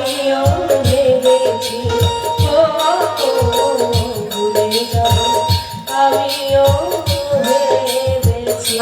আমিও ভেবেছি। ভুলে যাব আমিও ভেবেছি।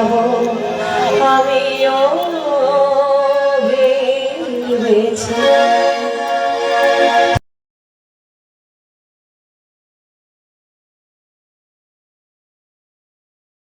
amor.